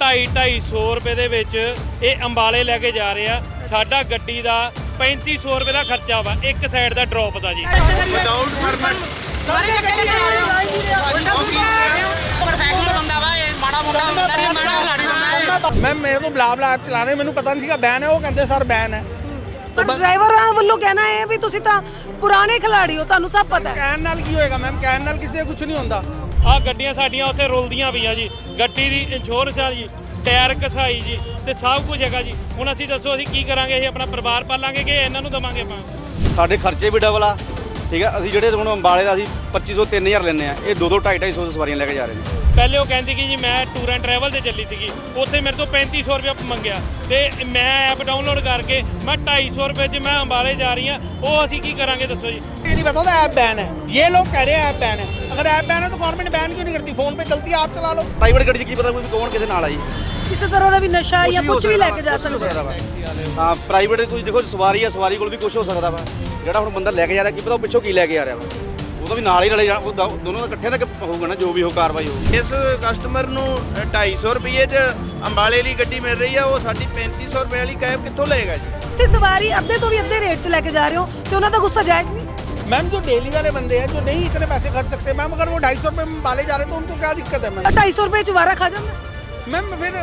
2.5 250 ਰੁਪਏ ਦੇ ਵਿੱਚ ਇਹ ਅੰਬਾਲੇ ਲੈ ਕੇ ਜਾ ਰਹੇ ਆ। ਸਾਡਾ ਗੱਡੀ ਦਾ 3500 ਰੁਪਏ ਦਾ ਖਰਚਾ ਵਾ ਇੱਕ ਸਾਈਡ ਦਾ ਡ੍ਰੌਪ ਦਾ ਜੀ। ਵਿਦਆਊਟ ਪਰਮਿਟ ਸਾਰੇ ਇਕੱਠੇ ਕਰਾ ਰਹੇ ਹੋ ਪਰਫੈਕਟ ਬੰਦਾ ਵਾ ਇਹ ਮਾੜਾ ਮੋਟਾ ਹੁੰਦਾ ਨਹੀਂ ਮਾੜਾ ਖਿਲਾੜੀ ਬੰਦਾ ਇਹ। ਮੈਂ ਮੇਰੇ ਤੋਂ ਬਲਾ ਬਲਾ ਐਪ ਚਲਾ ਰਹੇ ਮੈਨੂੰ ਪਤਾ ਨਹੀਂ ਸੀਗਾ ਬੈਨ ਹੈ ਉਹ ਕਹਿੰਦੇ ਸਰ ਬੈਨ ਹੈ। ਪਰ ਡਰਾਈਵਰਾਂ ਵੱਲੋਂ ਕਹਿਣਾ ਹੈ ਵੀ ਤੁਸੀਂ ਤਾਂ ਪੁਰਾਣੇ ਖਿਲਾੜੀ ਹੋ ਤੁਹਾਨੂੰ ਸਭ ਪਤਾ ਹੈ। ਕਹਿਣ ਨਾਲ ਕੀ ਹੋਏਗਾ ਮੈਮ ਕਹਿਣ ਨਾਲ ਕਿਸੇ ਕੁਝ ਨਹੀਂ ਹੁੰਦਾ। ਆ ਗੱਡੀਆਂ ਸਾਡੀਆਂ ਉੱਥੇ ਰੁਲਦੀਆਂ ਪਈਆਂ ਜੀ। ਗੱਡੀ ਦੀ ਇੰਸ਼ੋਰੈਂਸ ਆ ਜੀ ਟਾਇਰ ਕਸਾਈ ਜੀ ਤੇ ਸਭ ਕੁਝ ਹੈਗਾ ਜੀ। ਹੁਣ ਅਸੀਂ ਦੱਸੋ, ਅਸੀਂ ਕੀ ਕਰਾਂਗੇ? ਅਸੀਂ ਆਪਣਾ ਪਰਿਵਾਰ ਪਾਲਾਂਗੇ ਕਿ ਇਹਨਾਂ ਨੂੰ ਦਵਾਂਗੇ ਆਪਾਂ? ਸਾਡੇ ਖਰਚੇ ਵੀ ਡਬਲ ਆ, ਠੀਕ ਆ? ਅਸੀਂ ਜਿਹੜੇ ਹੁਣ ਅੰਬਾਲੇ ਦਾ ਅਸੀਂ 2500 3000 ਲੈਂਦੇ ਆ। ਇਹ 2 2 2.5 250 ਸਵਾਰੀਆਂ ਲੈ ਕੇ ਜਾ ਰਹੇ ਨੇ। ਪਹਿਲੇ ਉਹ ਕਹਿੰਦੀ ਕਿ ਜੀ ਮੈਂ ਟੂਰ ਐਂਡ ਟਰੈਵਲ ਤੇ ਚੱਲੀ ਸੀਗੀ ਉੱਥੇ ਮੇਰੇ ਤੋਂ 3500 ਰੁਪਏ ਮੰਗਿਆ ਤੇ ਮੈਂ ਐਪ ਡਾਊਨਲੋਡ ਕਰਕੇ ਮੈਂ 250 ਰੁਪਏ 'ਚ ਮੈਂ ਅੰਬਾਲੇ ਜਾ ਰਹੀ ਹਾਂ ਉਹ ਅਸੀਂ ਕੀ ਕਰਾਂਗੇ ਦੱਸੋ ਜੀ ये नहीं पता था ऐप बैन है ये लोग कह रहे हैं ऐप बैन है अगर ऐप बैन है तो गवर्नमेंट बैन क्यों नहीं करती फोन पे चलती है आप चला लो ਪ੍ਰਾਈਵੇਟ ਗੱਡੀ 'ਚ ਕੀ ਪਤਾ ਕੋਈ ਕੌਣ ਕਿਹਦੇ ਨਾਲ ਆ ਜੀ ਕਿਸੇ ਤਰ੍ਹਾਂ ਦਾ ਵੀ ਨਸ਼ਾ ਜਾਂ ਹੋ ਕੁਝ ਵੀ ਸਕਦਾ ਲੈ ਕੇ ਜਾ ਕੁਛ ਵੀ ਹੋ ਸਕਦੇ ਸਕਦਾ ਵਾ। ਹਾਂ ਪ੍ਰਾਈਵੇਟ ਕੋਈ ਦੇਖੋ ਸਵਾਰੀ ਆ ਸਵਾਰੀ ਕੋਲ ਵੀ ਕੁਝ ਹੋ ਸਕਦਾ ਵਾ ਜਿਹੜਾ ਹੁਣ ਬੰਦਾ ਲੈ ਕੇ ਜਾ ਰਿਹਾ ਕੀ ਪਤਾ ਉਹ ਪਿੱਛੋਂ ਕੀ ਲੈ ਕੇ ਆ ਰਿਹਾ ਵਾ ਉਹਦਾ ਵੀ ਨਾਲ ਹੀ ਰਲੇ ਜਾਣ ਉਹ ਦੋ- ਦੋਨੋਂ ਦਾ ਇਕੱਠੇ ਦਾ ਹੋਊਗਾ ਨਾ ਜੋ ਵੀ ਉਹ ਕਾਰਵਾਈ ਹੋਊਗੀ ਇਸ ਕਸਟਮਰ ਨੂੰ 250 ਰੁਪਏ 'ਚ ਅੰਬਾਲੇ ਲਈ ਗੱਡੀ ਮਿਲ ਰਹੀ ਆ ਉਹ ਸਾਡੀ 3500 ਰੁਪਏ ਵਾਲੀ ਕੈਬ ਕਿੱਥੋਂ ਲਏਗਾ ਜੀ ਤੇ ਸਵਾਰੀ ਅੱਧੇ ਤੋਂ ਵੀ ਅੱਧੇ ਰੇਟ 'ਚ ਲੈ ਕੇ ਜਾ ਰਹੇ ਹੋ ਤੇ ਉਹਨਾਂ ਦਾ ਗੁੱਸਾ ਜਾਇਜ਼ ਨਹੀਂ मैम जो डेली वाले बंदे हैं जो नहीं इतने पैसे खर्च सकते मैम अगर वो ढाई सौ रुपये में बाले जा रहे हैं तो उनको क्या दिक्कत है मैम 250 ਰੁਪਏ 'ਚ ਵਾਰਾ ਖਾ ਜਾਂਦਾ मैम फिर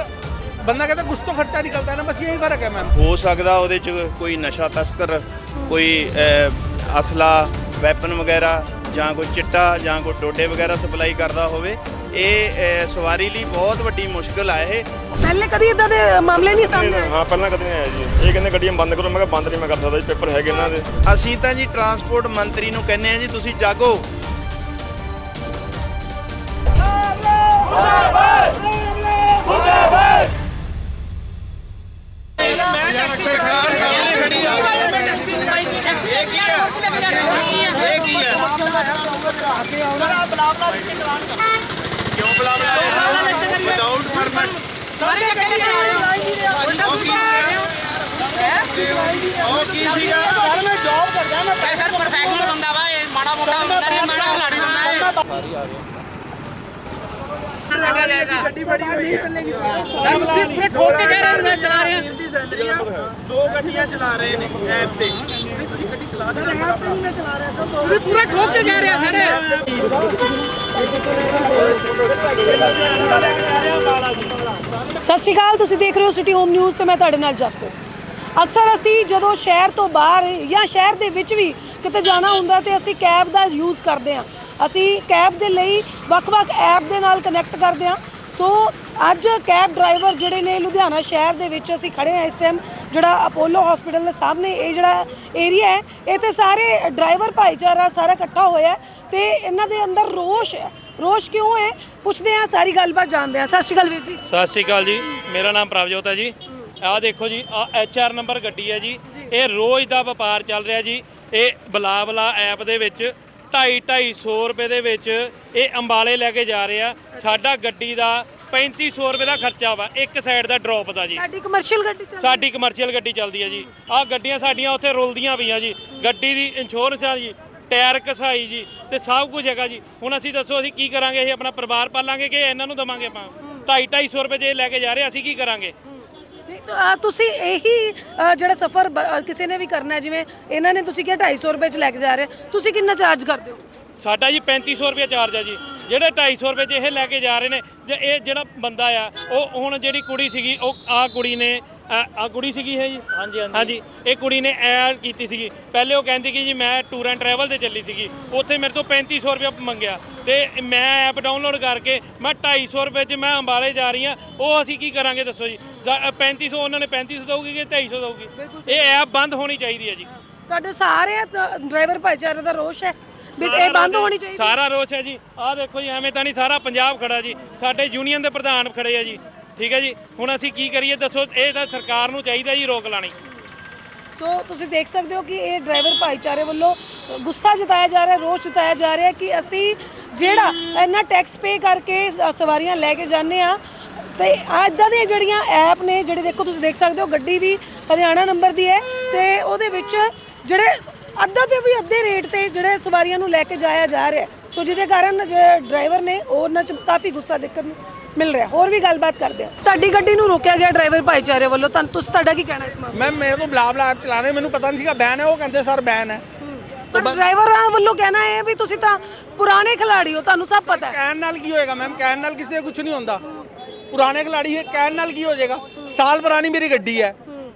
बंदा कहता है कुछ तो खर्चा निकलता है ना बस यही फर्क है मैम ਹੋ ਸਕਦਾ ਉਹਦੇ 'ਚ ਕੋਈ ਨਸ਼ਾ ਤਸਕਰ ਕੋਈ ਅਹ, ਅਸਲਾ ਵੈਪਨ ਵਗੈਰਾ ਜਾਂ ਕੋਈ ਚਿੱਟਾ ਜਾਂ ਕੋਈ ਡੋਡੇ ਵਗੈਰਾ ਸਪਲਾਈ ਕਰਦਾ ਹੋਵੇ ਇਹ ਸਵਾਰੀ ਲਈ ਬਹੁਤ ਵੱਡੀ ਮੁਸ਼ਕਲ ਆ ਇਹ। ਪਹਿਲੇ ਕਦੀ ਇਦਾਂ ਦੇ ਮਾਮਲੇ ਨਹੀਂ ਸਾਹਮਣੇ ਆਏ? ਹਾਂ ਪਹਿਲਾਂ ਕਦੇ ਨਹੀਂ ਆਇਆ ਜੀ। ਇਹ ਕਹਿੰਦੇ ਗੱਡੀਆਂ ਬੰਦ ਕਰੋ ਮੈਂ ਕਿਹਾ ਬੰਦ ਨਹੀਂ ਮੈਂ ਕਰ ਸਕਦਾ ਜੀ ਪੇਪਰ ਹੈਗੇ ਇਹਨਾਂ ਦੇ। ਅਸੀਂ ਤਾਂ ਜੀ ਟਰਾਂਸਪੋਰਟ ਮੰਤਰੀ ਨੂੰ ਕਹਿੰਦੇ ਆ ਜੀ ਤੁਸੀਂ ਜਾਗੋ। ਕਿਉਂ ਬੁਲਾ ਬੁਲਾ ਵਿਦਆਊਟ ਪਰਮਿਟ ਸਾਰੇ ਇਕੱਠੇ ਕਰਾ ਰਹੇ ਹੋ? ਉਹ ਕੀ ਸੀਗਾ? ਇਹ ਸਰ ਪਰਫੈਕਟ ਬੰਦਾ ਵਾ ਇਹ ਮਾੜਾ ਮੋਟਾ ਹੁੰਦਾ ਨਹੀਂ ਮਾੜਾ ਖਿਲਾੜੀ ਬੰਦਾ ਇਹ। ਗੱਡੀ ਬੜੀ ਹੋਈ ਹੈ ਸਰ ਤੁਸੀਂ ਪੂਰੇ ਠੋਕ ਕੇ ਕਹਿ ਰਹੇ ਹੋ ਮੈਂ ਚਲਾ ਰਿਹਾ ਆ। ਦੋ ਗੱਡੀਆਂ ਚਲਾ ਰਹੇ ਨੇ ਐਪ ਤੇ। ਤੁਸੀਂ ਪੂਰੇ ਠੋਕ ਕੇ ਕਹਿ ਰਹੇ ਹੋ ਸਰ। ਸਤਿ ਸ਼੍ਰੀ ਅਕਾਲ ਤੁਸੀਂ ਦੇਖ ਰਹੇ ਹੋ ਸਿਟੀ ਹੋਮ ਨਿਊਜ਼ ਤੇ ਮੈਂ ਤੁਹਾਡੇ ਨਾਲ ਜਸਪ੍ਰੀਤ। ਅਕਸਰ ਅਸੀਂ ਜਦੋਂ ਸ਼ਹਿਰ ਤੋਂ ਬਾਹਰ ਜਾਂ ਸ਼ਹਿਰ ਦੇ ਵਿੱਚ ਵੀ ਕਿਤੇ ਜਾਣਾ ਹੁੰਦਾ ਤੇ ਅਸੀਂ ਕੈਬ ਦਾ ਯੂਜ਼ ਕਰਦੇ ਹਾਂ। ਅਸੀਂ ਕੈਬ ਦੇ ਲਈ ਵੱਖ-ਵੱਖ ਐਪ ਦੇ ਨਾਲ ਕਨੈਕਟ ਕਰਦੇ ਹਾਂ। ਸੋ ਅੱਜ ਕੈਬ ਡਰਾਈਵਰ ਜਿਹੜੇ ਨੇ ਲੁਧਿਆਣਾ ਸ਼ਹਿਰ ਦੇ ਵਿੱਚ ਅਸੀਂ ਖੜੇ ਹਾਂ ਇਸ ਟਾਈਮ ਜਿਹੜਾ ਅਪੋਲੋ ਹਸਪੀਟਲ ਦੇ ਸਾਹਮਣੇ ਇਹ ਜਿਹੜਾ ਏਰੀਆ ਹੈ ਇਹ ਤੇ ਸਾਰੇ ਡਰਾਈਵਰ ਭਾਈਚਾਰਾ ਸਾਰਾ ਇਕੱਠਾ ਹੋਇਆ ਤੇ ਇਹਨਾਂ ਦੇ ਅੰਦਰ ਰੋਸ਼ ਹੈ। ਰੋਸ਼ ਕਿਉਂ ਹੈ? ਪੁੱਛਦੇ ਹਾਂ ਸਾਰੀ ਗੱਲਬਾਤ ਜਾਣਦੇ ਹਾਂ। ਸਤਿ ਸ਼੍ਰੀ ਅਕਾਲ ਵੀਰ ਜੀ। ਸਤਿ ਸ਼੍ਰੀ ਅਕਾਲ ਜੀ। ਮੇਰਾ ਨਾਮ ਪ੍ਰਭਜੋਤ ਹੈ ਜੀ। ਆਹ ਦੇਖੋ ਜੀ ਆ ਐਚ ਆਰ ਨੰਬਰ ਗੱਡੀ ਹੈ ਜੀ। ਇਹ ਰੋਜ਼ ਦਾ ਵਪਾਰ ਚੱਲ ਰਿਹਾ ਜੀ। ਇਹ ਬਲਾ ਬਲਾ ਐਪ ਦੇ ਵਿੱਚ 2.5 250 ਰੁਪਏ ਦੇ ਵਿੱਚ ਇਹ ਅੰਬਾਲੇ ਲੈ ਕੇ ਜਾ ਰਹੇ ਆ। ਸਾਡਾ ਗੱਡੀ ਦਾ 3500 ਰੁਪਏ ਦਾ ਖਰਚਾ ਵਾ ਇੱਕ ਸਾਈਡ ਦਾ ਡ੍ਰੌਪ ਦਾ ਜੀ। ਸਾਡੀ ਕਮਰਸ਼ੀਅਲ ਗੱਡੀ ਚੱਲ ਸਾਡੀ ਕਮਰਸ਼ੀਅਲ ਗੱਡੀ ਚੱਲਦੀ ਹੈ ਜੀ। ਆਹ ਗੱਡੀਆਂ ਸਾਡੀਆਂ ਉੱਥੇ ਰੁਲਦੀਆਂ ਪਈਆਂ ਜੀ। ਗੱਡੀ ਦੀ ਇੰਸ਼ੋਰੈਂਸ ਆ ਜੀ ਟਾਇਰ ਕਸਾਈ ਜੀ ਤੇ ਸਭ ਕੁਝ ਹੈਗਾ ਜੀ। ਹੁਣ ਅਸੀਂ ਦੱਸੋ ਅਸੀਂ ਕੀ ਕਰਾਂਗੇ? ਅਸੀਂ ਆਪਣਾ ਪਰਿਵਾਰ ਪਾਲਾਂਗੇ ਕਿ ਇਹਨਾਂ ਨੂੰ ਦਵਾਂਗੇ ਆਪਾਂ? 2.5 250 ਰੁਪਏ ਜੇ ਲੈ ਕੇ ਜਾ ਰਹੇ ਅਸੀਂ ਕੀ ਕਰਾਂਗੇ? ਨਹੀਂ ਤਾਂ, ਅਹ, ਤੁਸੀਂ ਇਹੀ ਅਹ, ਜਿਹੜਾ ਸਫ਼ਰ ਬ- ਅਹ, ਕਿਸੇ ਨੇ ਵੀ ਕਰਨਾ ਹੈ ਜਿਵੇਂ ਇਹਨਾਂ ਨੇ ਤੁਸੀਂ ਕਿਹਾ 250 ਰੁਪਏ ਚ ਲੈ ਕੇ ਜਾ ਰਹੇ ਤੁਸੀਂ ਕਿੰਨਾ ਚਾਰਜ ਕਰਦੇ ਹੋ? ਸਾਡਾ ਜੀ 3500 ਰੁਪਏ ਚਾਰਜ ਆ ਜੀ। ਜਿਹੜੇ 250 ਰੁਪਏ 'ਚ ਇਹ ਲੈ ਕੇ ਜਾ ਰਹੇ ਨੇ ਜੇ ਇਹ ਜਿਹੜਾ ਬੰਦਾ ਆ ਉਹ ਹੁਣ ਜਿਹੜੀ ਕੁੜੀ ਸੀਗੀ ਉਹ ਆ ਕੁੜੀ ਨੇ ਆ ਕੁੜੀ ਸੀਗੀ ਹੈ ਜੀ? ਹਾਂਜੀ ਹਾਂਜੀ। ਇਹ ਕੁੜੀ ਨੇ ਐਡ ਕੀਤੀ ਸੀਗੀ। ਪਹਿਲੇ ਉਹ ਕਹਿੰਦੀ ਕਿ ਜੀ ਮੈਂ ਟੂਰ ਐਂਡ ਟਰੈਵਲ ਤੇ ਚੱਲੀ ਸੀਗੀ। ਉੱਥੇ ਮੇਰੇ ਤੋਂ 3500 ਰੁਪਏ ਮੰਗਿਆ। ਤੇ ਮੈਂ ਐਪ ਡਾਊਨਲੋਡ ਕਰਕੇ ਮੈਂ 250 ਰੁਪਏ 'ਚ ਮੈਂ ਅੰਬਾਲੇ ਜਾ ਰਹੀ ਹਾਂ। ਉਹ ਅਸੀਂ ਕੀ ਕਰਾਂਗੇ ਦੱਸੋ ਜੀ? ਜਾ- ਅ, 3500 ਉਹਨਾਂ ਨੇ 3500 ਦਊਗੀ ਕਿ 250 ਦਊਗੀ? ਇਹ ਐਪ ਬੰਦ ਹੋਣੀ ਚਾਹੀਦੀ ਹੈ ਜੀ। ਤੁਹਾਡੇ ਸਾਰੇ ਡਰਾਈਵਰ ਭਾਈਚਾਰੇ ਦਾ ਰੋਸ਼ ਹੈ? ਵੀ ਇਹ ਬੰਦ ਹੋਣੀ ਚਾਹੀਦੀ। ਸਾਰਾ ਰੋਸ ਹੈ ਜੀ। ਆਹ ਦੇਖੋ ਜੀ ਐਵੇਂ ਤਾਂ ਨਹੀਂ ਸਾਰਾ ਪੰਜਾਬ ਖੜਾ ਜੀ। ਸਾਡੇ ਯੂਨੀਅਨ ਦੇ ਪ੍ਰਧਾਨ ਖੜੇ ਆ ਜੀ। ਠੀਕ ਹੈ ਜੀ? ਹੁਣ ਅਸੀਂ ਕੀ ਕਰੀਏ? ਦੱਸੋ, ਇਹ ਤਾਂ ਸਰਕਾਰ ਨੂੰ ਚਾਹੀਦਾ ਜੀ ਰੋਕ ਲਾਣੀ। ਸੋ ਤੁਸੀਂ ਦੇਖ ਸਕਦੇ ਹੋ ਕਿ ਇਹ ਡਰਾਈਵਰ ਭਾਈਚਾਰੇ ਵੱਲੋਂ ਗੁੱਸਾ ਜਤਾਇਆ ਜਾ ਰਿਹਾ, ਰੋਸ਼ ਜਤਾਇਆ ਜਾ ਰਿਹਾ ਕਿ ਅਸੀਂ ਜਿਹੜਾ ਇੰਨਾ ਟੈਕਸ ਪੇ ਕਰਕੇ ਸਵਾਰੀਆਂ ਲੈ ਕੇ ਜਾਂਦੇ ਆ ਤੇ ਇਦਾਂ ਦੀਆਂ ਜਿਹੜੀਆਂ ਐਪ ਨੇ, ਜਿਹੜੇ ਦੇਖੋ ਤੁਸੀਂ ਦੇਖ ਸਕਦੇ ਹੋ, ਗੱਡੀ ਵੀ ਹਰਿਆਣਾ ਨੰਬਰ ਦੀ ਹੈ, ਤੇ ਉਹਦੇ ਵਿੱਚ ਜਿਹੜੇ ਅੱਧਾ ਤੇ ਵੀ ਅੱਧੇ ਰੇਟ ਤੇ ਜਿਹੜੇ ਸਵਾਰੀਆਂ ਨੂੰ ਲੈ ਕੇ ਜਾਇਆ ਜਾ ਰਿਹਾ ਸੋ ਜਿਹਦੇ ਕਾਰਨ ਜਿਹੜੇ ਡਰਾਈਵਰ ਨੇ, ਉਹ ਉਹਨਾਂ ਚ ਕਾਫੀ ਗੁੱਸਾ ਦੇਖਣ ਨੂੰ ਮਿਲ ਰਿਹਾ। ਹੋਰ ਵੀ ਗੱਲਬਾਤ ਕਰਦੇ ਆ ਤੁਹਾਡੀ ਗੱਡੀ ਨੂੰ ਰੋਕਿਆ ਗਿਆ ਡਰਾਈਵਰ ਭਾਈਚਾਰੇ ਵੱਲੋਂ। ਤੁਹਾਨੂੰ ਤੁਸੀਂ ਤੁਹਾਡਾ ਕੀ ਕਹਿਣਾ ਇਸ ਮਾਮਲੇ ਮੈਮ ਮੇਰੇ ਤੋਂ ਬਲਾ ਬਲਾ ਚਲਾਣੇ ਮੈਨੂੰ ਪਤਾ ਨਹੀਂ ਸੀਗਾ ਬੈਨ ਹੈ ਉਹ ਕਹਿੰਦੇ ਸਰ ਬੈਨ ਹੈ। ਪਰ ਡਰਾਈਵਰਾਂ ਵੱਲੋਂ ਕਹਿਣਾ ਹੈ ਵੀ ਤੁਸੀਂ ਤਾਂ ਪੁਰਾਣੇ ਖਿਲਾੜੀ ਹੋ ਤੁਹਾਨੂੰ ਸਭ ਪਤਾ ਹੈ। ਕਹਿਣ ਨਾਲ ਕੀ ਹੋਏਗਾ ਮੈਮ ਕਹਿਣ ਨਾਲ ਕਿਸੇ ਕੁਝ ਨਹੀਂ ਹੁੰਦਾ। ਪੁਰਾਣੇ ਖਿਲਾੜੀ ਹੈ ਕਹਿਣ ਨਾਲ ਕੀ ਹੋ ਜਾਏਗਾ? ਸਾਲ ਪੁਰਾਣੀ ਮੇਰੀ ਗੱਡੀ ਹੈ।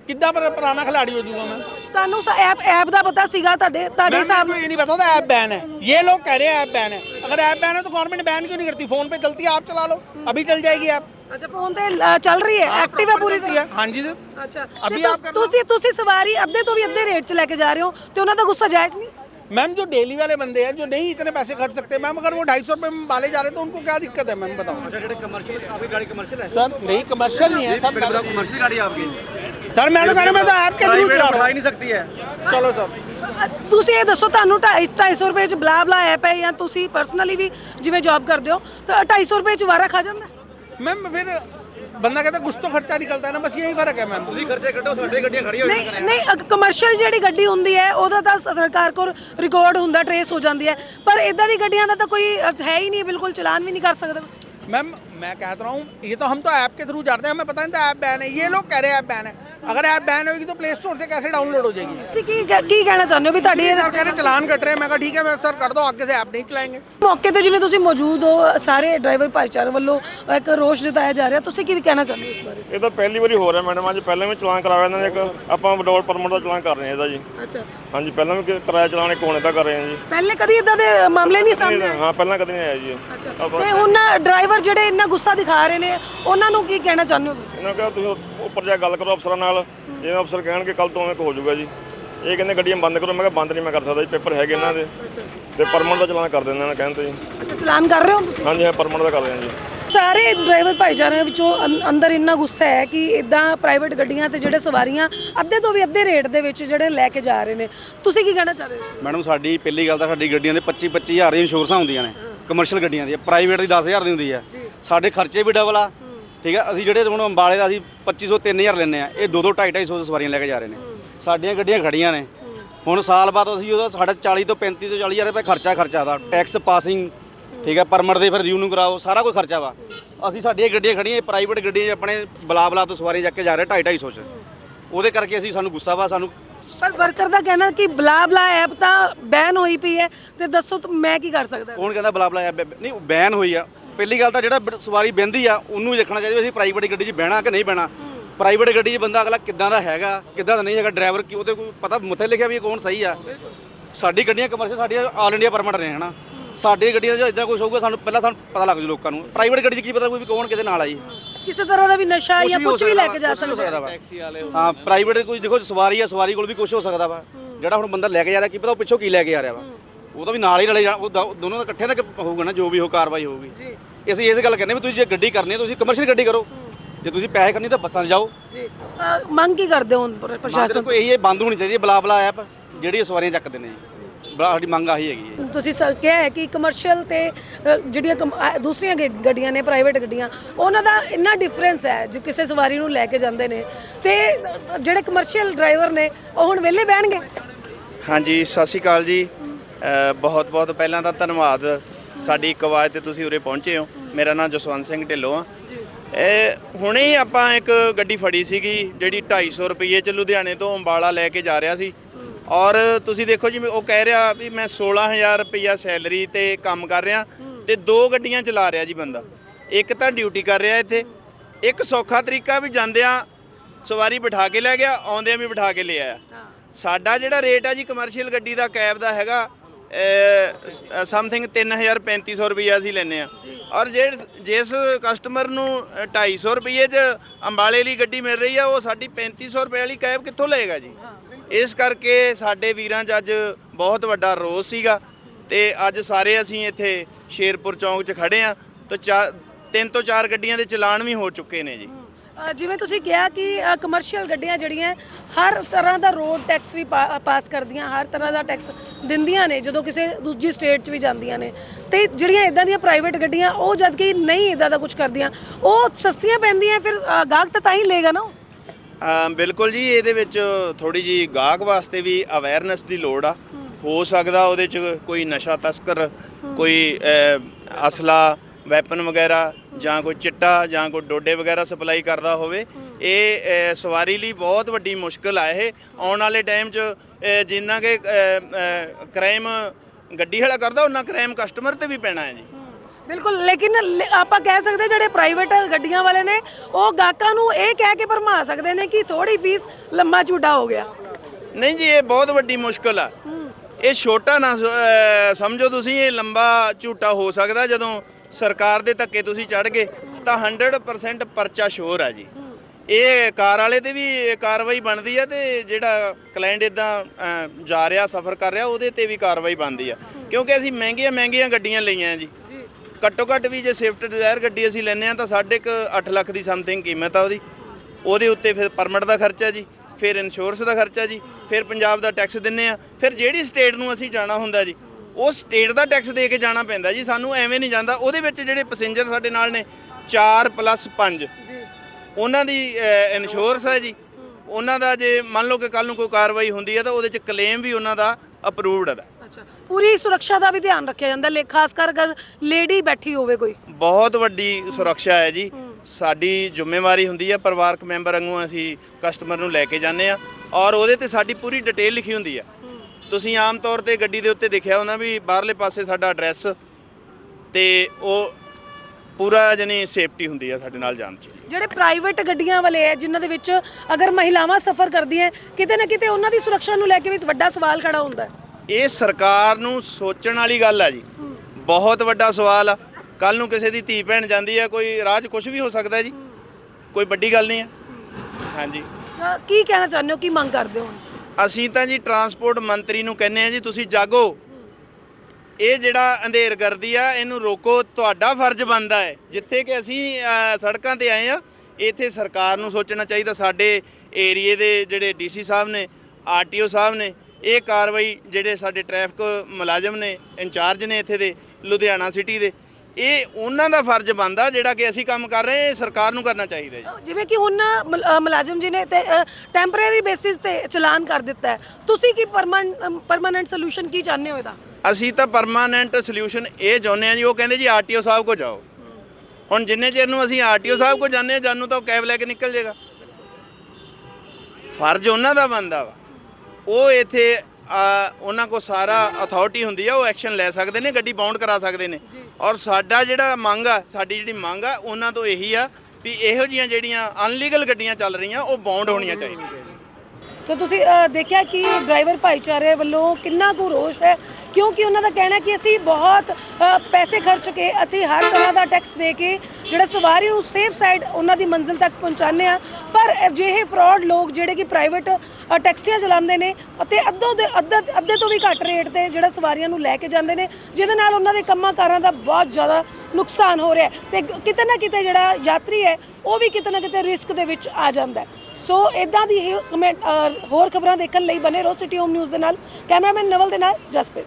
ਕਿੱਦਾਂ ਪਰ ਪੁਰਾਣਾ ਖਿਲਾੜੀ ਹੋ ਜਾਊਗਾ ਮੈਂ ਤੁਹਾਨੂੰ ਐਪ ਐਪ ਦਾ ਪਤਾ ਸੀਗਾ ਤੁਹਾਡੇ ਤੁਹਾਡੇ ਹਿਸਾਬ ਨਾਲ ਇਹ ਨਹੀਂ ਪਤਾ ਤਾਂ ਐਪ ਬੈਨ ਹੈ। ਇਹ ਲੋਕ ਕਹਿ ਰਹੇ ਐਪ ਬੈਨ ਹੈ। अगर ऐप बैन है तो गवर्नमेंट बैन क्यों नहीं करती फोन पे चलती है आप चला लो अभी चल जाएगी ऐप ਅੱਛਾ ਫੋਨ ਤੇ ਅ, ਚੱਲ ਰਹੀ ਹੈ ਐਕਟਿਵ ਹੈ ਪੂਰੀ ਤਰ੍ਹਾਂ हाँ जी सर ਅੱਛਾ ਅਭੀ ਤੇ ਤੁਸ- ਆਪ ਕਰਨਾ- ਤੁਸੀਂ ਤੁਸੀਂ ਸਵਾਰੀ ਅੱਧੇ ਤੋਂ ਵੀ ਅੱਧੇ ਰੇਟ 'ਚ ਲੈ ਕੇ ਜਾ ਰਹੇ ਹੋ ਤੇ ਉਹਨਾਂ ਦਾ ਗੁੱਸਾ ਜਾਇਜ਼ ਨਹੀਂ मैम जो डेली वाले बंदे हैं जो नहीं इतने पैसे खर्च सकते मैम अगर वो ढाई सौ रुपये में बाले जा रहे हैं तो उनको क्या दिक्कत है मैम बताओ ਅੱਛਾ ਜਿਹੜੇ ਕਮਰਸ਼ੀਅਲ ਕਾਫੀ ਗਾੜੀ ਕਮਰਸ਼ੀਅਲ ਹੈ सर नहीं कमर्शियल नहीं है फिर बताओ सर कमर्शियल गाड़ी है आपकी सर मैं तो कह रहा हूं, मैं तो ऐप के थ्रू प्राइवेट चला उठा रहा ही नहीं सकती है हूं चलो सर ਅ, ਤੁਸੀਂ ਇਹ ਦੱਸੋ ਤੁਹਾਨੂੰ 250 ਰੁਪਏ 'ਚ ਬਲਾ ਬਲਾ ਐਪ ਹੈ ਜਾਂ ਤੁਸੀਂ ਪਰਸਨਲੀ ਵੀ ਜਿਵੇਂ ਜੌਬ ਕਰਦੇ ਹੋ ਤਾਂ 250 ਰੁਪਏ 'ਚ ਵਾਰਾ ਖਾ ਜਾਂਦਾ मैम फिर बंदा कहता है कुछ तो खर्चा निकलता है ना बस यही फर्क है मैम ਤੁਸੀਂ ਖਰਚੇ ਕੱਢੋ ਸਾਡੇ ਗੱਡੀਆਂ ਖੜੀਆਂ ਹੋਈਆਂ ਨਹੀਂ ਨਹੀਂ ਕਮਰਸ਼ੀਅਲ ਜਿਹੜੀ ਗੱਡੀ ਹੁੰਦੀ ਹੈ ਉਹਦਾ ਤਾਂ ਸਰਕਾਰ ਕੋਲ ਰਿਕਾਰਡ ਹੁੰਦਾ ਟਰੇਸ ਹੋ ਜਾਂਦੀ ਹੈ ਪਰ ਇਦਾਂ ਦੀ ਗੱਡੀਆਂ ਦਾ ਤਾਂ ਕੋਈ ਅ, ਹੈ ਹੀ ਨਹੀਂ ਬਿਲਕੁਲ ਚਲਾਨ ਵੀ ਨਹੀਂ ਕਰ ਸਕਦਾ मैम मैं कहता रहा हूँ ये तो हम तो ऐप के थ्रू जाते हैं हमें पता नहीं था ऐप बैन है ये लोग कह रहे हैं ऐप बैन है अगर ऐप बैन होगी तो प्ले स्टोर से कैसे डाउनलोड हो जाएगी ਤੁਸੀਂ ਕੀ ਕੀ ਕਹਿਣਾ ਚਾਹੁੰਦੇ ਹੋ ਵੀ ਤੁਹਾਡੀ ਇਹ सर कह रहे चलान कट रहे हैं मैं कहा ठीक है मैं सर कर दो आगे से ऐप नहीं चलाएंगे ਮੌਕੇ ਤੇ ਜਿਵੇਂ ਤੁਸੀਂ ਮੌਜੂਦ ਹੋ ਸਾਰੇ ਡਰਾਈਵਰ ਭਾਈਚਾਰੇ ਵੱਲੋਂ ਇੱਕ ਰੋਸ਼ ਜਤਾਇਆ ਜਾ ਰਿਹਾ ਤੁਸੀਂ ਕੀ ਵੀ ਕਹਿਣਾ ਚਾਹੁੰਦੇ ਹੋ ਇਸ ਬਾਰੇ ਇਹ ਤਾਂ ਪਹਿਲੀ ਵਾਰੀ ਹੋ ਰਿਹਾ ਮੈਡਮ ਅੱਜ ਪਹਿਲਾਂ ਵੀ ਚਲਾਨ ਕਰਾਇਆ ਇਹਨਾਂ ਨੇ ਇੱਕ ਆਪਾਂ ਵਿਡੋਲ ਪਰਮਿਟ ਦਾ ਚਲਾਨ ਕਰ ਰਹੇ ਹਾਂ ਇਹਦਾ ਜੀ ਅੱਛਾ ਹਾਂਜੀ ਪਹਿਲਾਂ ਵੀ ਕਿ- ਕਰਾਇਆ ਚਲਾਨ ਇੱਕ ਹੁਣ ਦਾ ਕਰ ਰਹੇ ਹਾਂ ਜੀ ਪਹਿਲੇ ਕਦੀ ਇਦਾਂ ਦੇ ਮਾਮਲੇ ਨਹੀਂ ਸਾਹਮਣੇ ਆਏ ਹਾਂ ਪਹਿਲਾਂ ਕਦੇ ਨਹੀਂ ਆਇਆ ਜੀ ਇਹ। ਅੱਛਾ ਆਪਾਂ ਤੇ ਹੁਣ ਡਰਾਈਵਰ ਜਿਹੜੇ ਇੰਨਾ ਗੁੱਸਾ ਦਿਖਾ ਰਹੇ ਨੇ ਉਹਨਾਂ ਨੂੰ ਕੀ ਕਹਿਣਾ ਚਾਹੁੰਦੇ ਹੋ ਇਹਨਾਂ ਨੂੰ ਕਿਹਾ ਤੁਸੀਂ ਉੱਪਰ ਜਾ ਕੇ ਗੱਲ ਕਰੋ ਅਫਸਰਾਂ ਨਾਲ ਜਿਵੇਂ ਅਫਸਰ ਕਹਿਣਗੇ ਕੱਲ ਤੋਂ ਐਵੇਂ ਕੁ ਹੋ ਜਾਊਗਾ ਜੀ। ਇਹ ਕਹਿੰਦੇ ਗੱਡੀਆਂ ਬੰਦ ਕਰੋ ਮੈਂ ਕਿਹਾ ਬੰਦ ਨਹੀਂ ਮੈਂ ਕਰ ਸਕਦਾ ਜੀ ਪੇਪਰ ਹੈਗੇ ਇਹਨਾਂ ਦੇ। ਤੇ ਪਰਮਿਟ ਦਾ ਚਲਾਨ ਕਰ ਦਿੰਦੇ ਨੇ ਕਹਿੰਦੇ ਜੀ। ਅੱਛਾ ਚਲਾਨ ਕਰ ਰਹੇ ਹੋ ਤੁਸੀਂ? ਹਾਂਜੀ ਹਾਂ ਪਰਮਿਟ ਦਾ ਕਰ ਰਹੇ ਹਾਂ ਜੀ। ਸਾਰੇ ਡਰਾਈਵਰ ਭਾਈਚਾਰਿਆਂ ਵਿੱਚੋਂ ਅੰਦਰ ਇੰਨਾ ਗੁੱਸਾ ਹੈ ਕਿ ਇਦਾਂ ਪ੍ਰਾਈਵੇਟ ਗੱਡੀਆਂ ਤੇ ਜਿਹੜੇ ਸਵਾਰੀਆਂ ਅੱਧੇ ਤੋਂ ਵੀ ਅੱਧੇ ਰੇਟ ਦੇ ਵਿੱਚ ਜਿਹੜੇ ਲੈ ਕੇ ਜਾ ਰਹੇ ਨੇ। ਤੁਸੀਂ ਕੀ ਕਹਿਣਾ ਚਾਹ ਰਹੇ ਹੋ ਮੈਡਮ ਸਾਡੀ ਪਹਿਲੀ ਗੱਲ ਤਾਂ ਸਾਡੀ ਗੱਡੀਆਂ ਦੇ 25 25000 ਦੀਆਂ ਇੰਸ਼ੋਰੈਂਸਾਂ ਹੁੰਦੀਆਂ ਨੇ ਕਮਰਸ਼ੀਅਲ ਗੱਡੀਆਂ ਦੀਆਂ ਪ੍ਰਾਈਵੇਟ ਦੀ 10000 ਦੀ ਹੁੰਦੀ ਹੈ। ਸਾਡੇ ਖਰਚੇ ਵੀ ਡਬਲ ਆ। ਠੀਕ ਆ? ਅਸੀਂ ਜਿਹੜੇ ਹੁਣ ਅੰਬਾਲੇ ਦਾ ਅਸੀਂ 2500 3000 ਲੈਂਦੇ ਆ। ਇਹ 2 2 2.5 250 ਸਵਾਰੀਆਂ ਲੈ ਕੇ ਜਾ ਰਹੇ ਨੇ। ਸਾਡੀਆਂ ਗੱਡੀਆਂ ਖੜੀਆਂ ਨੇ। ਹੁਣ ਸਾਲ ਬਾਅਦ ਅਸੀਂ ਉਹਦਾ ਸਾਡਾ 40 ਤੋਂ 35 ਤੋਂ 40000 ਰੁਪਏ ਖਰਚਾ ਖਰਚਾ ਦਾ। ਟੈਕਸ ਪਾਸਿੰਗ ਠੀਕ ਹੈ ਪਰਮਿਟ ਦੇ ਫਿਰ ਰਿਨਿਊ ਕਰਾਓ ਸਾਰਾ ਕੁਝ ਖਰਚਾ ਵਾ। ਅਸੀਂ ਸਾਡੀਆਂ ਗੱਡੀਆਂ ਖੜੀਆਂ ਇਹ ਪ੍ਰਾਈਵੇਟ ਗੱਡੀਆਂ ਆਪਣੇ ਬਲਾ ਬਲਾ ਤੋਂ ਸਵਾਰੀਆਂ ਚੱਕ ਕੇ ਜਾ ਰਹੇ 2.5 250 ਚ। ਉਹਦੇ ਕਰਕੇ ਅਸੀਂ ਸਾਨੂੰ ਗੁੱਸਾ ਵਾ ਸਾਨੂੰ ਪਰ ਵਰਕਰ ਦਾ ਕਹਿਣਾ ਕਿ ਬਲਾ ਬਲਾ ਐਪ ਤਾਂ ਬੈਨ ਹੋਈ ਪਈ ਹੈ ਤੇ ਦੱਸੋ ਮੈਂ ਕੀ ਕਰ ਸਕਦਾ? ਕੌਣ ਕਹਿੰਦਾ ਬਲਾ ਬਲਾ ਐ- ਨਹੀਂ ਬੈਨ ਹੋਈ ਆ। ਪਹਿਲੀ ਗੱਲ ਤਾਂ ਜਿਹੜਾ ਬ- ਸਵਾਰੀ ਬਹਿੰਦੀ ਆ ਉਹਨੂੰ ਦੇਖਣਾ ਚਾਹੀਦਾ ਵੀ ਅਸੀਂ ਪ੍ਰਾਈਵੇਟ ਗੱਡੀ 'ਚ ਬਹਿਣਾ ਕਿ ਨਹੀਂ ਬਹਿਣਾ। ਪ੍ਰਾਈਵੇਟ ਗੱਡੀ 'ਚ ਬੰਦਾ ਅਗਲਾ ਕਿੱਦਾਂ ਦਾ ਹੈਗਾ ਕਿੱਦਾਂ ਦਾ ਨਹੀਂ ਹੈਗਾ ਡਰਾਈਵਰ ਕੀ ਉਹਦੇ ਕੋਈ ਪਤਾ ਮੱਥੇ ਲਿਖਿਆ ਵੀ ਇਹ ਕੌਣ ਸਹੀ ਆ। ਸਾਡੀ ਗੱਡੀਆਂ ਕਮਰਸ਼ੀਅਲ ਸਾਡੀਆਂ ਆਲ ਇੰਡੀਆ ਪਰਮਿਟ ਨੇ ਹਨਾ। ਸਾਡੀ ਗੱਡੀਆਂ 'ਚ ਇਦਾਂ ਕੁਝ ਹੋਊਗਾ ਸਾਨੂੰ ਪਹਿਲਾਂ ਸਾਨੂੰ ਪਤਾ ਲੱਗ ਜੂ ਲੋਕਾਂ ਨੂੰ। ਪ੍ਰਾਈਵੇਟ ਗੱਡੀ 'ਚ ਕੀ ਪਤਾ ਕੋਈ ਵੀ ਕੌਣ ਕਿਹਦੇ ਨਾਲ ਆਈ। ਕਿਸੇ ਤਰ੍ਹਾਂ ਦਾ ਵੀ ਨਸ਼ਾ ਜਾਂ ਕੁਝ ਵੀ ਲੈ ਕੇ ਜਾ ਸਕਦਾ ਵਾ। ਹਾਂ ਪ੍ਰਾਈਵੇਟ ਕੋਈ ਦੇਖੋ ਸਵਾਰੀ ਆ ਸਵਾਰੀ ਕੋਲ ਵੀ ਕੁਝ ਹੋ ਸਕਦਾ ਵਾ। ਜਿਹੜਾ ਹੁਣ ਬੰਦਾ ਲੈ ਕੇ ਜਾ ਰਿਹਾ ਕੀ ਪਤਾ ਉਹ ਪਿੱਛੋਂ ਕੀ ਲੈ ਕੇ ਆ ਰਿਹਾ ਵਾ। ਉਹ ਤਾਂ ਵੀ ਨਾਲ ਹੀ ਰਲੇ ਜਾਣ ਉਹ ਦੋ- ਦੋਨੋਂ ਦਾ ਇਕੱਠਿਆਂ ਦਾ ਕ- ਹੋਊਗਾ ਨਾ ਜੋ ਵੀ ਉਹ ਕਾਰਵਾਈ ਹੋਊਗੀ। ਜੀ। ਅਸੀਂ ਇਸ ਗੱਲ ਕਹਿੰਦੇ ਵੀ ਤੁਸੀਂ ਜੇ ਗੱਡੀ ਕਰਨੀ ਹੈ ਤੁਸੀਂ ਕਮਰਸ਼ੀਅਲ ਗੱਡੀ ਕਰੋ। ਜੇ ਤੁਸੀਂ ਪੈਸੇ ਕਰਨੀ ਤਾਂ ਬੱਸਾਂ 'ਚ ਜਾਓ। ਜੀ। ਮੰਗ ਕੀ ਕਰਦੇ ਹੋ ਹੁਣ ਪ੍ਰ- ਪ੍ਰਸ਼ਾਸਨ? ਦੇਖੋ ਇਹੀ ਇਹ ਬੰਦ ਹੋਣੀ ਚਾਹੀਦੀ ਹੈ ਬਲਾ ਬਲਾ ਐਪ ਜਿਹੜੀ ਸਵਾਰੀਆਂ ਚੱਕਦੇ ਨੇ। ਜੀ ਬੜਾ ਸਾਡੀ ਮੰਗ ਆਹੀ ਹੈਗੀ ਹੈ। ਤੁਸੀਂ ਸ- ਕਿਹਾ ਹੈ ਕਿ ਕਮਰਸ਼ੀਅਲ ਤੇ ਅ, ਜਿਹੜੀਆਂ ਕਮ- ਅ, ਦੂਸਰੀਆਂ ਗ- ਗੱਡੀਆਂ ਨੇ ਪ੍ਰਾਈਵੇਟ ਗੱਡੀਆਂ ਉਹਨਾਂ ਦਾ ਇੰਨਾ ਡਿਫਰੈਂਸ ਹੈ ਜੇ ਕਿਸੇ ਸਵਾਰੀ ਨੂੰ ਲੈ ਕੇ ਜਾਂਦੇ ਨੇ ਤੇ ਅ, ਜਿਹੜੇ ਕਮਰਸ਼ੀਅਲ ਡਰਾਈਵਰ ਨੇ ਉਹ ਹੁਣ ਵਿਹਲੇ ਬਹਿਣਗੇ? ਹਾਂਜੀ ਸਤਿ ਸ਼੍ਰੀ ਅਕਾਲ ਜੀ। ਬਹੁਤ ਬਹੁਤ ਪਹਿਲਾਂ ਤਾਂ ਧੰਨਵਾਦ ਸਾਡੀ ਇੱਕ ਆਵਾਜ਼ ਤੇ ਤੁਸੀਂ ਉਰੇ ਪਹੁੰਚੇ ਹੋ। ਮੇਰਾ ਨਾਮ ਜਸਵੰਤ ਸਿੰਘ ਢਿੱਲੋਂ ਆ। ਇਹ ਹੁਣੇ ਹੀ ਆਪਾਂ ਇੱਕ ਗੱਡੀ ਫੜੀ ਸੀਗੀ ਜਿਹੜੀ 250 ਰੁਪਏ ਚ ਲੁਧਿਆਣੇ ਤੋਂ ਅੰਬਾਲਾ ਲੈ ਕੇ ਜਾ ਰਿਹਾ ਸੀ। ਔਰ ਤੁਸੀਂ ਦੇਖੋ ਜੀ ਉਹ ਕਹਿ ਰਿਹਾ ਵੀ ਮੈਂ 16000 ਰੁਪਇਆ ਸੈਲਰੀ ਤੇ ਕੰਮ ਕਰ ਰਿਹਾ ਤੇ ਦੋ ਗੱਡੀਆਂ ਚਲਾ ਰਿਹਾ ਜੀ ਬੰਦਾ। ਇੱਕ ਤਾਂ ਡਿਊਟੀ ਕਰ ਰਿਹਾ ਇੱਥੇ। ਇੱਕ ਸੌਖਾ ਤਰੀਕਾ ਵੀ ਜਾਂਦਿਆਂ ਸਵਾਰੀ ਬਿਠਾ ਕੇ ਲੈ ਗਿਆ ਆਉਂਦਿਆਂ ਵੀ ਬਿਠਾ ਕੇ ਲੈ ਆਇਆ। ਸਾਡਾ ਜਿਹੜਾ ਰੇਟ ਆ ਜੀ ਕਮਰਸ਼ੀਅਲ ਗੱਡੀ ਦਾ ਕੈਬ ਦਾ ਹੈਗਾ ਸਮਥਿੰਗ 3000 3500 ਰੁਪਈਆ ਅਸੀਂ ਲੈਨੇ ਆ ਔਰ ਜੇ ਜਿਸ ਕਸਟਮਰ ਨੂੰ ਅ, 250 ਰੁਪਏ 'ਚ ਅੰਬਾਲੇ ਲਈ ਗੱਡੀ ਮਿਲ ਰਹੀ ਆ ਉਹ ਸਾਡੀ 3500 ਰੁਪਏ ਵਾਲੀ ਕੈਬ ਕਿੱਥੋਂ ਲਏਗਾ ਜੀ? ਇਸ ਕਰਕੇ ਸਾਡੇ ਵੀਰਾਂ 'ਚ ਅੱਜ ਬਹੁਤ ਵੱਡਾ ਰੋਸ ਸੀਗਾ ਤੇ ਅੱਜ ਸਾਰੇ ਅਸੀਂ ਇੱਥੇ ਸ਼ੇਰਪੁਰ ਚੌਂਕ 'ਚ ਖੜੇ ਆ ਤਾਂ ਤਿੰਨ ਤੋਂ ਚਾਰ ਗੱਡੀਆਂ ਦੇ ਚਲਾਨ ਵੀ ਹੋ ਚੁੱਕੇ ਨੇ ਜੀ। ਅ, ਜਿਵੇਂ ਤੁਸੀਂ ਕਿਹਾ ਕਿ ਕਮਰਸ਼ੀਅਲ ਗੱਡੀਆਂ ਜਿਹੜੀਆਂ ਹਰ ਤਰ੍ਹਾਂ ਦਾ ਰੋਡ ਟੈਕਸ ਵੀ ਪਾ- ਪਾਸ ਕਰਦੀਆਂ ਹਰ ਤਰ੍ਹਾਂ ਦਾ ਟੈਕਸ ਦਿੰਦੀਆਂ ਨੇ ਜਦੋਂ ਕਿਸੇ ਦੂਜੀ ਸਟੇਟ 'ਚ ਵੀ ਜਾਂਦੀਆਂ ਨੇ। ਤੇ ਜਿਹੜੀਆਂ ਇਦਾਂ ਦੀਆਂ ਪ੍ਰਾਈਵੇਟ ਗੱਡੀਆਂ ਉਹ ਜਦ ਕਿ ਨਹੀਂ ਇਦਾਂ ਦਾ ਕੁਝ ਕਰਦੀਆਂ ਉਹ ਸਸਤੀਆਂ ਪੈਂਦੀਆਂ ਫਿਰ ਅ, ਗਾਹਕ ਤਾਂ ਤਾਂ ਹੀ ਲਏਗਾ ਨਾ ਉਹ। ਅਮ ਬਿਲਕੁਲ ਜੀ ਇਹਦੇ ਵਿੱਚ ਥੋੜੀ ਜੀ ਗਾਹਕ ਵਾਸਤੇ ਵੀ ਅਵੇਅਰਨੈਸ ਦੀ ਲੋੜ ਆ। ਹੋ। ਸਕਦਾ ਉਹਦੇ ਚ ਕੋਈ ਨਸ਼ਾ ਤਸਕਰ ਕੋਈ ਅਸਲਾ ਵੈਪਨ ਵਗੈਰਾ ਜਾਂ ਕੋਈ ਚਿੱਟਾ ਜਾਂ ਕੋਈ ਡੋਡੇ ਵਗੈਰਾ ਸਪਲਾਈ ਕਰਦਾ ਹੋਵੇ ਇਹ ਸਵਾਰੀ ਲਈ ਬਹੁਤ ਵੱਡੀ ਮੁਸ਼ਕਲ ਆ ਇਹ। ਆਉਣ ਵਾਲੇ ਟਾਈਮ 'ਚ ਜਿੰਨਾ ਕਿ ਕ੍ਰਾਈਮ ਗੱਡੀ ਵਾਲਾ ਕਰਦਾ ਉਹਨਾਂ ਕ੍ਰਾਈਮ ਕਸਟਮਰ ਤੇ ਵੀ ਪੈਣਾ ਹੈ ਜੀ। ਬਿਲਕੁਲ ਲੇਕਿਨ ਆਪਾਂ ਕਹਿ ਸਕਦੇ ਜਿਹੜੇ ਪ੍ਰਾਈਵੇਟ ਗੱਡੀਆਂ ਵਾਲੇ ਨੇ ਉਹ ਗਾਹਕਾਂ ਨੂੰ ਇਹ ਕਹਿ ਕੇ ਭਰਮਾ ਸਕਦੇ ਨੇ ਕਿ ਥੋੜੀ ਫੀਸ ਲੰਮਾ ਝੂਟਾ ਹੋ ਗਿਆ। ਨਹੀਂ ਜੀ ਇਹ ਬਹੁਤ ਵੱਡੀ ਮੁਸ਼ਕਲ ਆ। ਇਹ ਛੋਟਾ ਨਾ ਸਮਝੋ ਤੁਸੀਂ ਇਹ ਲੰਬਾ ਝੂਟਾ ਹੋ ਸਕਦਾ ਜਦੋਂ ਸਰਕਾਰ ਦੇ ਧੱਕੇ ਤੁਸੀਂ ਚੜ ਗਏ ਤਾਂ 100% ਪਰਚਾ ਸ਼ੋਰ ਆ ਜੀ। ਇਹ ਕਾਰ ਵਾਲੇ ਤੇ ਵੀ ਕਾਰਵਾਈ ਬਣਦੀ ਆ ਤੇ ਜਿਹੜਾ ਕਲਾਇੰਟ ਇਦਾਂ ਜਾ ਰਿਹਾ ਸਫ਼ਰ ਕਰ ਰਿਹਾ ਉਹਦੇ ਤੇ ਵੀ ਕਾਰਵਾਈ ਬਣਦੀ ਆ। ਕਿਉਂਕਿ ਅਸੀਂ ਮਹਿੰਗੀਆਂ ਮਹਿੰਗੀਆਂ ਗੱਡੀਆਂ ਲਈਆਂ ਜੀ। ਘੱਟੋ ਘੱਟ ਵੀ ਜੇ ਸਵਿਫਟ ਡਿਜ਼ਾਇਰ ਗੱਡੀ ਅਸੀਂ ਲੈਂਦੇ ਆ ਤਾਂ ਸਾਢੇ ਕੁ 8 ਲੱਖ ਦੀ ਸਮਥਿੰਗ ਕੀਮਤ ਆ ਉਹਦੀ। ਉਹਦੇ ਉੱਤੇ ਫਿਰ ਪਰਮਿਟ ਦਾ ਖਰਚਾ ਜੀ ਫਿਰ ਇੰਸ਼ੋਰੈਂਸ ਦਾ ਖਰਚਾ ਜੀ ਫਿਰ ਪੰਜਾਬ ਦਾ ਟੈਕਸ ਦਿੰਨੇ ਆ ਫਿਰ ਜਿਹੜੀ ਸਟੇਟ ਨੂੰ ਅਸੀਂ ਜਾਣਾ ਹੁੰਦਾ ਜੀ ਉਹ ਸਟੇਟ ਦਾ ਟੈਕਸ ਦੇ ਕੇ ਜਾਣਾ ਪੈਂਦਾ ਜੀ ਸਾਨੂੰ ਐਵੇਂ ਨਹੀਂ ਜਾਂਦਾ। ਉਹਦੇ ਵਿੱਚ ਜਿਹੜੇ ਪੈਸੇਂਜਰ ਸਾਡੇ ਨਾਲ ਨੇ 4 5 ਉਹਨਾਂ ਦੀ ਇੰਸ਼ੋਰੈਂਸ ਹੈ ਜੀ। ਉਹਨਾਂ ਦਾ ਜੇ ਮੰਨ ਲਓ ਕਿ ਕੱਲ ਨੂੰ ਕੋਈ ਕਾਰਵਾਈ ਹੁੰਦੀ ਹੈ ਤਾਂ ਉਹਦੇ ਚ ਕਲੇਮ ਵੀ ਉਹਨਾਂ ਦਾ ਅਪਰੂਵਡ ਹੈ। ਅੱਛਾ। ਪੂਰੀ ਸੁਰੱਖਿਆ ਦਾ ਵੀ ਧਿਆਨ ਰੱਖਿਆ ਜਾਂਦਾ ਲੇ ਖਾਸ ਕਰ ਅਗਰ ਲੇਡੀ ਬੈਠੀ ਹੋਵੇ ਕੋਈ। ਬਹੁਤ ਵੱਡੀ ਸੁਰੱਖਿਆ ਹੈ ਜੀ। ਸਾਡੀ ਜ਼ਿੰਮੇਵਾਰੀ ਹੁੰਦੀ ਹੈ ਪਰਿਵਾਰਕ ਮੈਂਬਰ ਵਾਂਗੂ ਅਸੀਂ ਕਸਟਮਰ ਨੂੰ ਲੈ ਕੇ ਜਾਂਦੇ ਆ ਔਰ ਉਹਦੇ ਤੇ ਸਾਡੀ ਪੂਰੀ ਡਿਟੇਲ ਲਿਖੀ ਹੁੰਦੀ ਆ ਤੁਸੀਂ ਆਮ ਤੌਰ ਤੇ ਗੱਡੀ ਦੇ ਉੱਤੇ ਦੇਖਿਆ ਹੋਣਾ ਵੀ ਬਾਹਰਲੇ ਪਾਸੇ ਸਾਡਾ ਐਡਰੈਸ ਤੇ ਉਹ ਪੂਰਾ ਜਾਨੀ ਸੇਫਟੀ ਹੁੰਦੀ ਆ ਸਾਡੇ ਨਾਲ ਜਾਣ ਚ। ਜਿਹੜੇ ਪ੍ਰਾਈਵੇਟ ਗੱਡੀਆਂ ਵਾਲੇ ਹੈ ਜਿਨ੍ਹਾਂ ਦੇ ਵਿੱਚ ਅਗਰ ਮਹਿਲਾਵਾਂ ਸਫ਼ਰ ਕਰਦੀਆਂ ਕਿਤੇ ਨਾ ਕਿਤੇ ਉਹਨਾਂ ਦੀ ਸੁਰੱਖਿਆ ਨੂੰ ਲੈ ਕੇ ਵੀ ਵੱਡਾ ਸਵਾਲ ਖੜਾ ਹੁੰਦਾ ਹੈ। ਇਹ ਸਰਕਾਰ ਨੂੰ ਸੋਚਣ ਵਾਲੀ ਗੱਲ ਆ ਜੀ। ਬਹੁਤ ਵੱਡਾ ਸਵਾਲ ਆ। ਕੱਲ ਨੂੰ ਕਿਸੇ ਦੀ ਧੀ ਭੈਣ ਜਾਂਦੀ ਆ ਕੋਈ ਰਾਹ 'ਚ ਕੁਝ ਵੀ ਹੋ ਸਕਦਾ ਜੀ। ਕੋਈ ਵੱਡੀ ਗੱਲ ਨਹੀਂ ਆ। ਹਾਂਜੀ। ਕੀ ਕਹਿਣਾ ਚਾਹੁੰਦੇ ਹੋ ਕੀ ਮੰਗ ਕਰਦੇ ਹੋ ਅਸੀਂ ਤਾਂ ਜੀ ਟਰਾਂਸਪੋਰਟ ਮੰਤਰੀ ਨੂੰ ਕਹਿੰਨੇ ਆ ਜੀ, ਤੁਸੀਂ ਜਾਗੋ। ਇਹ ਜਿਹੜਾ ਅੰਧੇਰਗਰਦੀ ਆ, ਇਹਨੂੰ ਰੋਕੋ, ਤੁਹਾਡਾ ਫਰਜ਼ ਬਣਦਾ ਹੈ। ਜਿੱਥੇ ਕਿ ਅਸੀਂ ਸੜਕਾਂ ਤੇ ਆਏ ਆ, ਇੱਥੇ ਸਰਕਾਰ ਨੂੰ ਸੋਚਣਾ ਚਾਹੀਦਾ, ਸਾਡੇ ਏਰੀਏ ਦੇ ਜਿਹੜੇ ਡੀਸੀ ਸਾਹਿਬ ਨੇ, ਆਰਟੀਓ ਸਾਹਿਬ ਨੇ, ਇਹ ਕਾਰਵਾਈ ਜਿਹੜੇ ਸਾਡੇ ਟ੍ਰੈਫਿਕ ਮੁਲਾਜ਼ਮ ਨੇ, ਇੰਚਾਰਜ ਨੇ ਇੱਥੇ ਦੇ, ਲੁਧਿਆਣਾ ਸਿਟੀ ਦੇ ਇਹ ਉਹਨਾਂ ਦਾ ਫਰਜ਼ ਬਣਦਾ ਜਿਹੜਾ ਕਿ ਅਸੀਂ ਕੰਮ ਕਰ ਰਹੇ ਹਾਂ ਇਹ ਸਰਕਾਰ ਨੂੰ ਕਰਨਾ ਚਾਹੀਦਾ ਜੀ। ਜਿਵੇਂ ਕਿ ਹੁਣ ਮੁਲ- ਅ, ਮੁਲਾਜ਼ਮ ਜੀ ਨੇ ਤੇ ਟੈਂਪਰੇਰੀ ਬੇਸਿਸ ਤੇ ਚਲਾਨ ਕਰ ਦਿੱਤਾ ਹੈ। ਤੁਸੀਂ ਕੀ ਪਰਮਾਨੈਂਟ ਸੋਲੂਸ਼ਨ ਕੀ ਚਾਹੁੰਦੇ ਹੋ ਇਹਦਾ? ਅਸੀਂ ਤਾਂ ਪਰਮਾਨੈਂਟ ਸੋਲੂਸ਼ਨ ਇਹ ਚਾਹੁੰਦੇ ਹਾਂ ਜੀ ਉਹ ਕਹਿੰਦੇ ਜੀ ਆਰਟੀਓ ਸਾਹਿਬ ਕੋ ਜਾਓ। ਹੁਣ ਜਿੰਨੇ ਚਿਰ ਨੂੰ ਅਸੀਂ ਆਰਟੀਓ ਸਾਹਿਬ ਕੋ ਜਾਂਦੇ ਹਾਂ ਜਾਨੂੰ ਤਾਂ ਉਹ ਕੈਬ ਲੈ ਕੇ ਨਿਕਲ ਜਾਏਗਾ ਫਰਜ਼ ਉਹਨਾਂ ਦਾ ਬਣਦਾ ਵਾ। ਉਹ ਇੱਥੇ ਉਹਨਾਂ ਕੋ ਸਾਰਾ ਅਥਾਰਟੀ ਹੁੰਦੀ ਆ ਉਹ ਐਕਸ਼ਨ ਲੈ ਸਕਦੇ ਨੇ ਗੱਡੀ ਬਾਉਂਡ ਕਰਾ ਸਕਦੇ ਨੇ। ਔਰ ਸਾਡਾ ਜਿਹੜਾ ਮੰਗ ਆ ਸਾਡੀ ਜਿਹੜੀ ਮੰਗ ਆ ਉਹਨਾਂ ਤੋਂ ਇਹੀ ਆ ਵੀ ਇਹੋ ਜੀਆਂ ਜਿਹੜੀਆਂ ਅਨਲੀਗਲ ਗੱਡੀਆਂ ਚੱਲ ਰਹੀਆਂ ਉਹ ਬਾਉਂਡ ਹੋਣੀਆਂ ਚਾਹੀਦੀਆਂ। ਸੋ ਤੁਸੀਂ ਅ, ਦੇਖਿਆ ਕਿ ਡਰਾਈਵਰ ਭਾਈਚਾਰੇ ਵੱਲੋਂ ਕਿੰਨਾ ਕੁ ਰੋਸ਼ ਹੈ? ਕਿਉਂਕਿ ਉਹਨਾਂ ਦਾ ਕਹਿਣਾ ਕਿ ਅਸੀਂ ਬਹੁਤ ਅ, ਪੈਸੇ ਖਰਚ ਕੇ ਅਸੀਂ ਹਰ ਤਰ੍ਹਾਂ ਦਾ ਟੈਕਸ ਦੇ ਕੇ ਜਿਹੜਾ ਸਵਾਰੀ ਨੂੰ ਸੇਫ ਸਾਈਡ ਉਹਨਾਂ ਦੀ ਮੰਜ਼ਿਲ ਤੱਕ ਪਹੁੰਚਾਉਂਦੇ ਆ ਪਰ ਅਜਿਹੇ ਫਰਾਡ ਲੋਕ ਜਿਹੜੇ ਕਿ ਪ੍ਰਾਈਵੇਟ ਟੈਕਸੀਆਂ ਚਲਾਉਂਦੇ ਨੇ ਅਤੇ ਅੱਧੋ ਦੇ ਅੱਧਾ ਅੱਧੇ ਤੋਂ ਵੀ ਘੱਟ ਰੇਟ ਤੇ ਜਿਹੜਾ ਸਵਾਰੀਆਂ ਨੂੰ ਲੈ ਕੇ ਜਾਂਦੇ ਨੇ ਜਿਹਦੇ ਨਾਲ ਉਹਨਾਂ ਦੇ ਕੰਮਾਂ ਕਾਰਾਂ ਦਾ ਬਹੁਤ ਜ਼ਿਆਦਾ ਨੁਕਸਾਨ ਹੋ ਰਿਹਾ ਹੈ। ਤੇ ਕਿਤੇ ਨਾ ਕਿਤੇ ਜਿਹੜਾ ਯਾਤਰੀ ਹੈ ਉਹ ਵੀ ਕਿਤੇ ਨਾ ਕਿਤੇ ਰਿਸਕ ਦੇ ਵਿੱਚ ਆ ਜਾਂਦਾ ਹੈ। ਸੋ ਇਦਾਂ ਦੀ ਹੀ ਕਮੈਂਟ ਹੋਰ ਖਬਰਾਂ ਦੇਖਣ ਲਈ ਬਨੇ ਰਹੋ ਸਿਟੀ ਹੋਮ ਨਿਊਜ਼ ਦੇ ਨਾਲ। ਕੈਮਰਾਮੈਨ ਨਵਲ ਦੇ ਨਾਲ ਜਸਪ੍ਰੀਤ।